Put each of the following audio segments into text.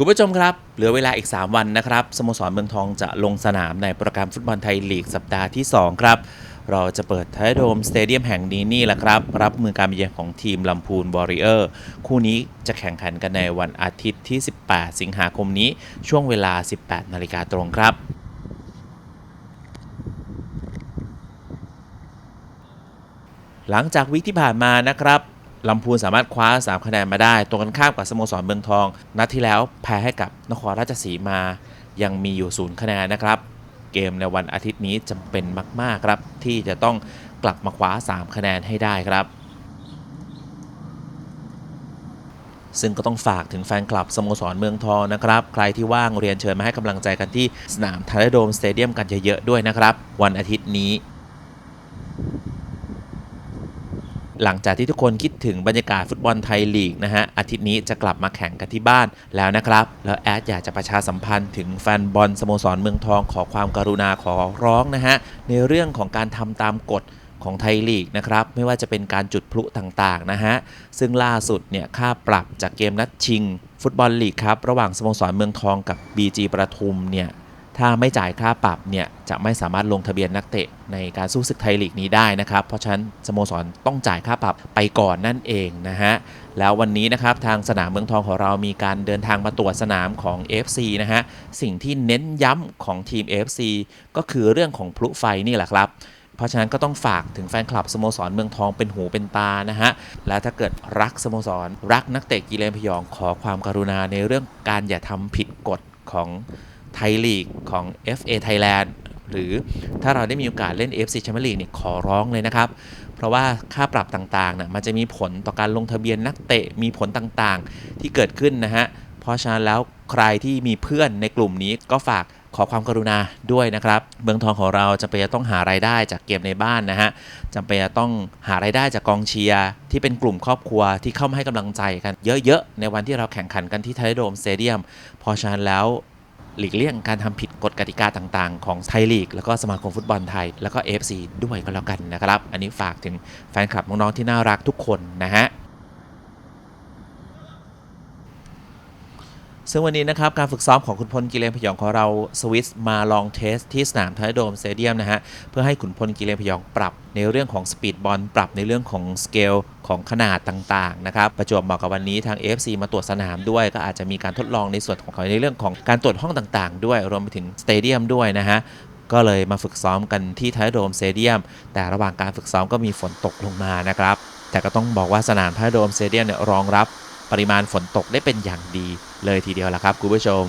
คุณผู้ชมครับ เหลือเวลาอีก 3 วันนะครับสโมสรเมืองทองจะลงสนามในโปรแกรมฟุตบอลไทยลีกสัปดาห์ที่ 2 ครับ เราจะเปิดไทยโดมสเตเดียมแห่งนี้นี่แหละครับ รับมือการเยือนของทีมลำพูนวอริเออร์ คู่นี้จะแข่งขันกันในวันอาทิตย์ที่ 18 สิงหาคมนี้ช่วงเวลา 18 นาฬิกาตรงครับหลังจากวิกที่ผ่านมานะครับ ลำพูนสามารถคว้า 3 คะแนนมาได้ ตรงกันข้ามกับสโมสรเมืองทอง นัดที่แล้วแพ้ให้กับนครราชสีมา ยังมีอยู่ศูนย์คะแนนนะครับ เกมในวันอาทิตย์นี้จำเป็นมาก ๆ ครับ ที่จะต้องกลับมาคว้า 3 คะแนนให้ได้ครับ ซึ่งก็ต้องฝากถึงแฟนคลับสโมสรเมืองทองนะครับ ใครที่ว่างเรียนเชิญมาให้กำลังใจกันที่สนามทาร์โดมสเตเดียมกันเยอะๆด้วยนะครับ วันอาทิตย์นี้ หลังจากที่ทุกคนคิดถึงบรรยากาศฟุตบอลไทยลีกนะฮะอาทิตย์นี้จะกลับมาแข่งกันที่บ้านแล้วนะครับ แล้วแอดอยากจะประชาสัมพันธ์ถึงแฟนบอลสโมสรเมืองทองขอความการุณาขอร้องนะฮะในเรื่องของการทำตามกฎของไทยลีกนะครับ ไม่ว่าจะเป็นการจุดพลุต่างๆนะฮะ ซึ่งล่าสุดเนี่ยค่าปรับจากเกมนัดชิง ฟุตบอลลีกครับ ระหว่างสโมสรเมืองทองกับ BG ประทุมเนี่ย ถ้าไม่จ่ายค่าปรับเนี่ยจะไม่สามารถลงทะเบียนนักเตะในการสู้ศึกไทยลีกนี้ได้นะครับ เพราะฉะนั้นสโมสรต้องจ่ายค่าปรับไปก่อนนั่นเองนะฮะ แล้ววันนี้นะครับทางสนามเมืองทองของเรามีการเดินทางมาตรวจสนามของ FC นะฮะ สิ่งที่เน้นย้ำของทีม FC ก็คือเรื่องของพลุไฟนี่แหละครับเพราะฉะนั้นก็ต้องฝากถึงแฟนคลับสโมสรเมืองทองเป็นหูเป็นตานะฮะ และถ้าเกิดรักสโมสร รักนักเตะกีเลนพยองขอความกรุณาในเรื่องการอย่าทำผิดกฎของ ไทยลีกของ FA Thailand หรือถ้าเราได้มีโอกาสเล่น FC Champions League เนี่ยขอร้องเลยนะครับ เพราะว่าค่าปรับต่างๆน่ะมันจะมีผลต่อการลงทะเบียนนักเตะมีผลต่างๆ ที่เกิดขึ้นนะฮะ เพราะฉะนั้นแล้วใครที่มีเพื่อนในกลุ่มนี้ก็ฝากขอความกรุณาด้วยนะครับ เมืองทองของเราจะเป็นจะต้องหารายได้จากเกมในบ้านนะฮะจำเป็นจะต้องหารายได้จากกองเชียร์ที่เป็นกลุ่มครอบครัวที่เข้ามาให้กำลังใจกันเยอะๆ ในวันที่เราแข่งขันกันที่ไทยโดมสเตเดียม เพราะฉะนั้นแล้ว หลีกเลี่ยงการทำผิดกฎกติกาต่างๆ ของไทยลีก แล้วก็สมาคมฟุตบอลไทย แล้วก็ AFC ด้วยก็แล้วกันนะครับ อันนี้ฝากถึงแฟนคลับน้องๆที่น่ารักทุกคนนะฮะ ซึ่งวันนี้นะครับการฝึกซ้อมของคุณพลกิเลนพยองของเราสวิสมาลองเทสที่สนามไทยโดมสเตเดียมนะฮะเพื่อให้ขุนพลกิเลนพยองปรับในเรื่องของสปีดบอลปรับในเรื่องของสเกลของขนาดต่างๆนะครับประจวบเหมาะกับวันนี้ทาง AFC มาตรวจสนามด้วย ก็อาจจะมีการทดลองในส่วนของเขาในเรื่องของการตรวจห้องต่างๆ ด้วยรวมไปถึงสเตเดียมด้วยนะฮะก็เลยมาฝึกซ้อมกันที่ไทยโดมสเตเดียมแต่ระหว่างการฝึกซ้อมก็มีฝนตกลงมานะครับแต่ก็ต้องบอกว่าสนามไทยโดมสเตเดียมเนี่ยรองรับ ปริมาณฝนตกได้เป็นอย่างดีเลยทีเดียวละครับคุณผู้ชม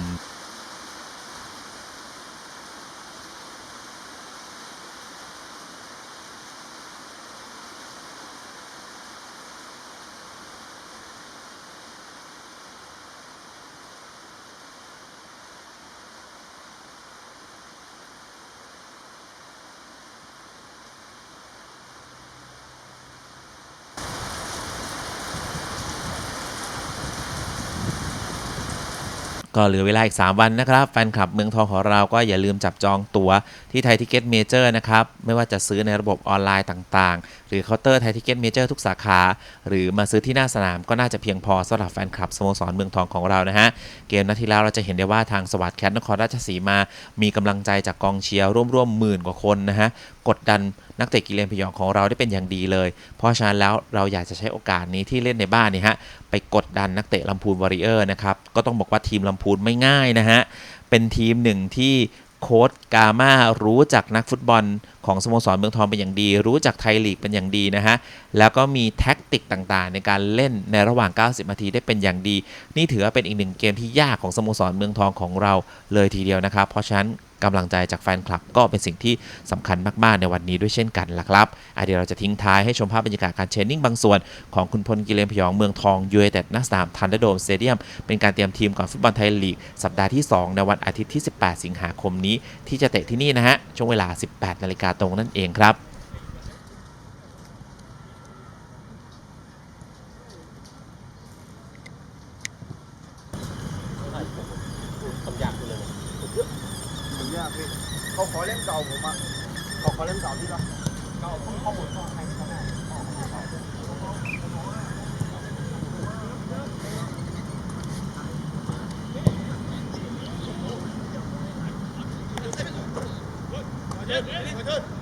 ก็เหลือเวลาอีก 3 วันนะครับ แฟนคลับเมืองทองของเราก็อย่าลืมจับจองตั๋วที่ไทยทิเก็ตเมเจอร์นะครับ ไม่ว่าจะซื้อในระบบออนไลน์ต่างๆ หรือเคาน์เตอร์ไทยทิเก็ตเมเจอร์ทุกสาขา หรือมาซื้อที่หน้าสนามก็น่าจะเพียงพอสำหรับแฟนคลับสโมสรเมืองทองของเรานะฮะ เกมนัดที่แล้วเราจะเห็นได้ว่าทางสวัสดิ์แคทนครราชสีมา มีกำลังใจจากกองเชียร์ร่วมๆหมื่นกว่าคนนะฮะกดดัน นักเตะกีเลนพยองของเราได้เป็นอย่างดีเลย เพราะฉะนั้นแล้วเราอยากจะใช้โอกาสนี้ที่เล่นในบ้านนี่ฮะไปกดดันนักเตะลำพูนวอริเออร์นะครับก็ต้องบอกว่าทีมลำพูนไม่ง่ายนะฮะเป็นทีมหนึ่งที่โค้ชกามารู้จักนักฟุตบอลของสโมสรเมืองทองเป็นอย่างดี รู้จักไทยลีกเป็นอย่างดีนะฮะ แล้วก็มีแท็กติกต่างๆ ในการเล่นในระหว่าง 90 นาทีได้เป็นอย่างดี นี่ถือว่าเป็นอีกหนึ่งเกมที่ยากของสโมสรเมืองทองของเราเลยทีเดียวนะครับ เพราะฉะนั้น กำลังใจจากแฟนคลับ ก็เป็นสิ่งที่สำคัญมากๆ ในวันนี้ด้วยเช่นกันล่ะครับอะเดี๋ยวเราจะทิ้งท้ายให้ชมภาพบรรยากาศการเชนนิ่งบางส่วนของคุณพลกิเลนพยองเมืองทองยูเอเต็ดนักสนามทันเดอร์โดมสเตเดียมเป็นการเตรียมทีมก่อนฟุตบอลไทยลีกสัปดาห์ที่ 2 ในวันอาทิตย์ที่ 18 สิงหาคมนี้ ที่จะเตะที่นี่นะฮะช่วงเวลา 18 นาฬิกาตรงนั่นเองครับ ยพี่เขาขอเล่นเก่าผมอะเขาขอเล่นเก่าพี่ละเก่าต้ข้อมูลต้องใครก็ได้เด็ดเด็ด